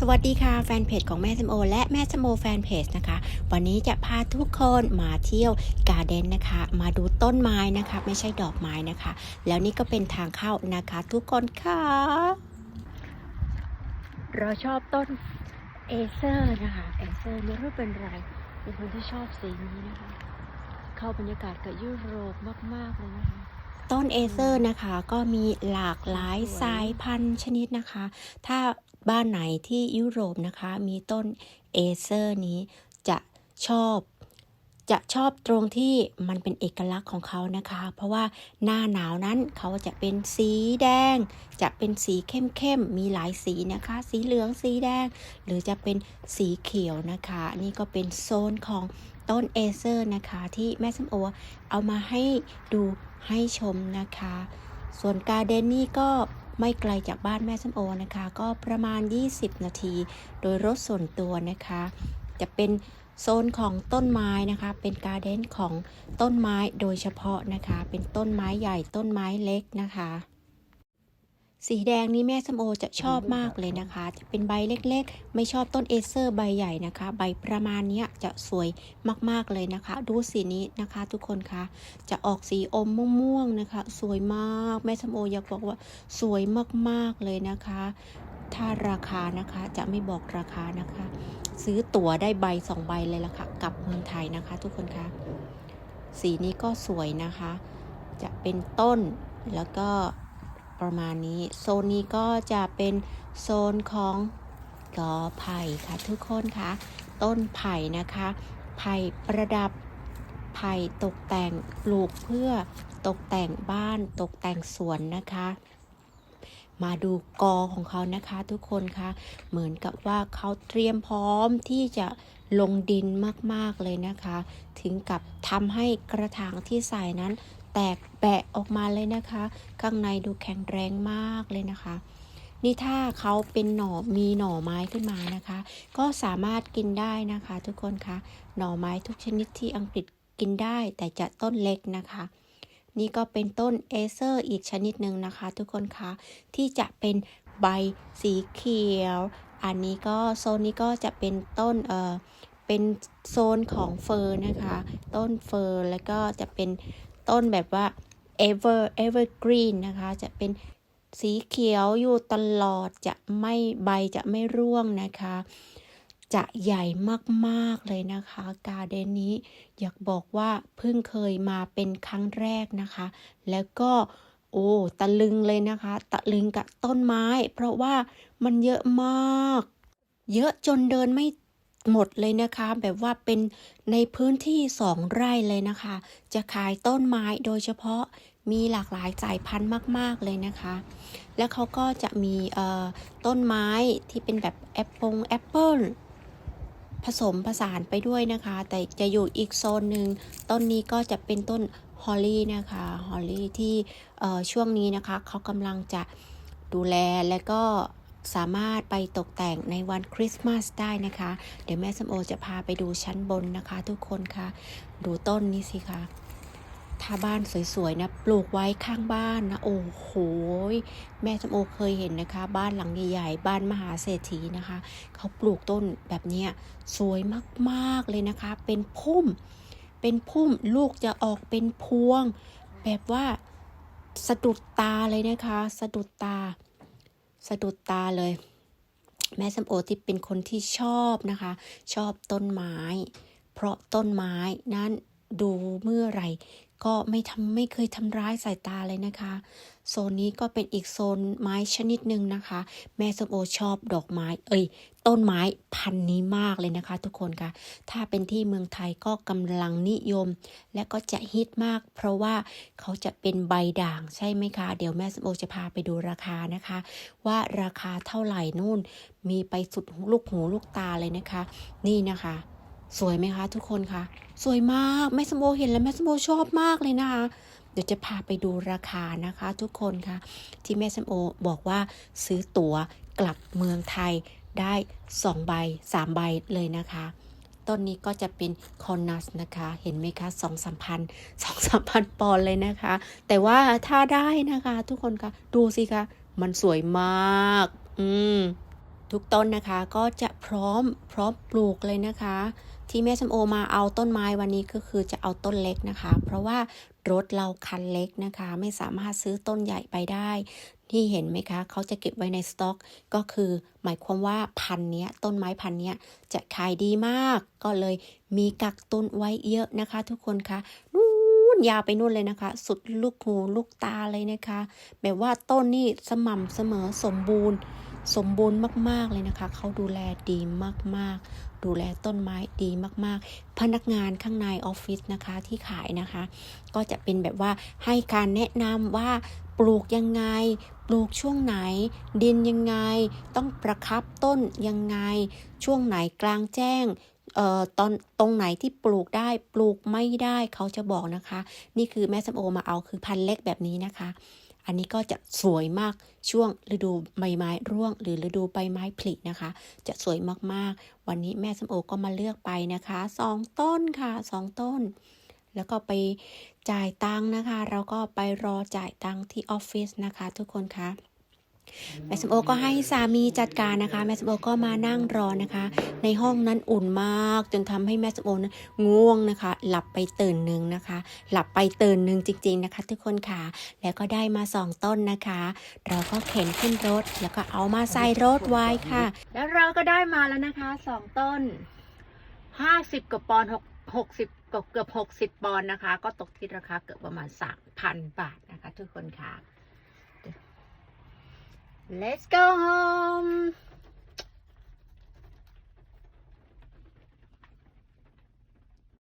สวัสดีค่ะแฟนเพจของแม่สมโอ และแม่สมโอแฟนเพจนะคะ วันนี้จะพาทุกคนมาเที่ยวการ์เด้นนะคะ มาดูต้นไม้นะคะ ไม่ใช่ดอกไม้นะคะ แล้วนี่ก็เป็นทางเข้านะคะทุกคนค่ะ เราชอบต้นเอเซอร์นะคะเอเซอร์ไม่รู้เป็นไรเป็นคนที่ชอบสีนี้นะคะ เข้าบรรยากาศกับยุโรปมาก ๆ เลยนะคะต้นเอเซอร์นะคะก็มีหลากหลายสายพันธุ์ชนิดนะคะ ถ้า บ้านไหนที่ยุโรปนะคะ มีต้นเอเซอร์นี้จะชอบจะชอบตรงที่มันเป็นเอกลักษณ์ของเขานะคะ เพราะว่าหน้าหนาวนั้นเขาจะเป็นสีแดง จะเป็นสีเข้มๆ มีหลายสีนะคะ สีเหลือง สีแดง หรือจะเป็นสีเขียวนะคะ นี่ก็เป็นโซนของต้นเอเซอร์นะคะ ที่แม่ส้มโอเอามาให้ดูให้ชมนะคะ ส่วนการเดนนี่ก็ ไม่ไกลจากบ้านแม่ส้มโอนะคะ ก็ประมาณ 20 นาที โดยรถส่วนตัวนะคะ จะเป็นโซนของต้นไม้นะคะ เป็นการเด้นของต้นไม้โดยเฉพาะนะคะ เป็นต้นไม้ใหญ่ต้นไม้เล็กนะคะ สีแดงนี้แม่ส้มโอจะชอบมากเลยนะคะ จะเป็นใบเล็กๆ ไม่ชอบต้นเอเซอร์ใบใหญ่นะคะ ใบประมาณนี้จะสวยมากๆเลยนะคะ ดูสีนี้นะคะ ทุกคนคะจะออกสีอมม่วงๆนะคะ สวยมากแม่ส้มโออยากบอกว่าสวยมากๆเลยนะคะ ถ้าราคานะคะจะไม่บอกราคานะคะ ซื้อตั๋วได้ใบสองใบเลยละค่ะกลับเมืองไทยนะคะ ทุกคนคะสีนี้ก็สวยนะคะ จะเป็นต้นแล้วก็ ประมาณนี้ โซนนี้ก็จะเป็นโซนของกอไผ่ค่ะทุกคนคะต้นไผ่นะคะ ไผ่ประดับ ไผ่ตกแต่งปลูกเพื่อตกแต่งบ้านตกแต่งสวนนะคะ มาดูกอของเขานะคะทุกคนคะเหมือนกับว่าเขาเตรียมพร้อมที่จะลงดินมากๆเลยนะคะ ถึงกับทำให้กระถางที่ใส่นั้น แตกแปะออกมาเลยนะคะ ข้างในดูแข็งแรงมากเลยนะคะ นี่ถ้าเขาเป็นหน่อมีหน่อไม้ขึ้นมานะคะ ก็สามารถกินได้นะคะ ทุกคนคะหน่อไม้ทุกชนิดที่อังกฤษกินได้แต่จะต้นเล็กนะคะ นี่ก็เป็นต้นเอเซอร์อีกชนิดหนึ่งนะคะ ทุกคนคะที่จะเป็นใบสีเขียว อันนี้ก็โซนนี้ก็จะเป็นต้นเอ่อเป็นโซนของเฟิร์นะคะ ต้นเฟิร์แล้วก็จะเป็น ต้นแบบว่า ever evergreen นะคะ จะเป็นสีเขียวอยู่ตลอดจะไม่ใบจะไม่ร่วงนะคะ จะใหญ่มากๆเลยนะคะ การเดนนี้อยากบอกว่าเพิ่งเคยมาเป็นครั้งแรกนะคะ แล้วก็โอ้ตะลึงเลยนะคะ ตะลึงกับต้นไม้ เพราะว่ามันเยอะมาก เยอะจนเดินไม่ หมดเลยนะคะ แบบว่าเป็นในพื้นที่สองไร่เลยนะคะ จะขายต้นไม้โดยเฉพาะมีหลากหลายสายพันธุ์มาก ๆ เลยนะคะ แล้วเขาก็จะมีเอ่อต้นไม้ที่เป็นแบบแอปเปิลแอปเปิลผสมผสานไปด้วยนะคะ แต่จะอยู่อีกโซนหนึ่งต้นนี้ก็จะเป็นต้นฮอลลี่นะคะฮอลลี่ที่เอ่อช่วงนี้นะคะเขากำลังจะดูแลและก็ สามารถไปตกแต่งในวันคริสต์มาสได้นะคะ เดี๋ยวแม่สมโอจะพาไปดูชั้นบนนะคะ ทุกคนคะดูต้นนี้สิคะถ้าบ้านสวยๆนะปลูกไว้ข้างบ้านนะโอ้โหแม่สมโอเคยเห็นนะคะ บ้านหลังใหญ่ๆบ้านมหาเศรษฐีนะคะ เขาปลูกต้นแบบนี้สวยมากๆเลยนะคะ เป็นพุ่ม เป็นพุ่มลูกจะออกเป็นพวง แบบว่าสะดุดตาเลยนะคะ สะดุดตา สะดุดตาเลย แม่สมโอที่เป็นคนที่ชอบนะคะ ชอบต้นไม้ เพราะต้นไม้นั้นดูเมื่อไหร่ ก็ไม่ทำไม่เคยทำร้ายสายตาเลยนะคะ โซนนี้ก็เป็นอีกโซนไม้ชนิดหนึ่งนะคะ แม่ส้มโอชอบดอกไม้ เอ้ย ต้นไม้พันนี้มากเลยนะคะ ทุกคนคะถ้าเป็นที่เมืองไทยก็กำลังนิยม และก็จะฮิตมาก เพราะว่าเขาจะเป็นใบด่างใช่ไหมคะ เดี๋ยวแม่ส้มโอจะพาไปดูราคานะคะ ว่าราคาเท่าไหร่นู่น มีไปสุดลูกหูลูกตาเลยนะคะ นี่นะคะ สวยไหมคะทุกคนคะสวยมากแม่สมโอเห็นแล้วแม่สมโอชอบมากเลยนะคะ เดี๋ยวจะพาไปดูราคานะคะ ทุกคนคะที่แม่สมโอบอกว่าซื้อตั๋วกลับเมืองไทยได้2ใบ3ใบเลยนะคะต้นนี้ก็จะเป็นคอนัสนะคะ เห็นไหมคะสองสามพันสองสามพันปอนเลยนะคะ แต่ว่าถ้าได้นะคะ ทุกคนคะดูสิคะ มันสวยมาก อืม ทุกต้นนะคะก็จะพร้อมพร้อมปลูกเลยนะคะ ที่แม่ส้มโอมาเอาต้นไม้วันนี้ก็คือจะเอาต้นเล็กนะคะ เพราะว่ารถเราคันเล็กนะคะ ไม่สามารถซื้อต้นใหญ่ไปได้ที่เห็นไหมคะ เขาจะเก็บไว้ในสต็อก ก็คือหมายความว่าพันเนี้ยต้นไม้พันเนี้ยจะขายดีมาก ก็เลยมีกักตุนไว้เยอะนะคะ ทุกคนคะนู่นยาวไปนู่นเลยนะคะ สุดลูกหูลูกตาเลยนะคะ แบบว่าต้นนี่สม่ำเสมอสมบูรณ์ สมบูรณ์มาก ๆ เลยนะคะ เขาดูแลดีมาก ๆ ดูแลต้นไม้ดีมาก ๆ พนักงานข้างในออฟฟิศนะคะที่ขายนะคะ ก็จะเป็นแบบว่าให้การแนะนำว่าปลูกยังไง ปลูกช่วงไหน ดินยังไง ต้องประครับต้นยังไง ช่วงไหนกลางแจ้งเอ่อตอนตรงไหนที่ปลูกได้ปลูกไม่ได้เขาจะบอกนะคะ นี่คือแม่สมโอมาเอาคือพันเล็กแบบนี้นะคะ อันนี้ก็จะสวยมากช่วงฤดูใบไม้ร่วง หรือฤดูใบไม้ผลินะคะ จะสวยมากๆ วันนี้แม่สมโอก็มาเลือกไปนะคะสองต้นค่ะสองต้น แล้วก็ไปจ่ายตังค์นะคะ เราก็ไปรอจ่ายตังค์ที่ออฟฟิศนะคะ ทุกคนคะ แม่สมโอก็ให้สามีจัดการนะคะ แม่สมโอก็มานั่งรอนะคะ ในห้องนั้นอุ่นมากจนทำให้แม่สมโอนั้นง่วงนะคะ หลับไปตื่นหนึ่งนะคะ หลับไปตื่นหนึ่งจริง ๆนะคะ ทุกคนค่ะ แล้วก็ได้มาสองต้นนะคะ เราก็เข็นขึ้นรถแล้วก็เอามาใส่รถไว้ค่ะ แล้วเราก็ได้มาแล้วนะคะสองต้นห้าสิบกว่าปอนหกหกสิบเกือบหกสิบปอนนะคะ ก็ตกที่ราคาเกือบประมาณสามพันบาทนะคะ ทุกคนค่ะ Let's go home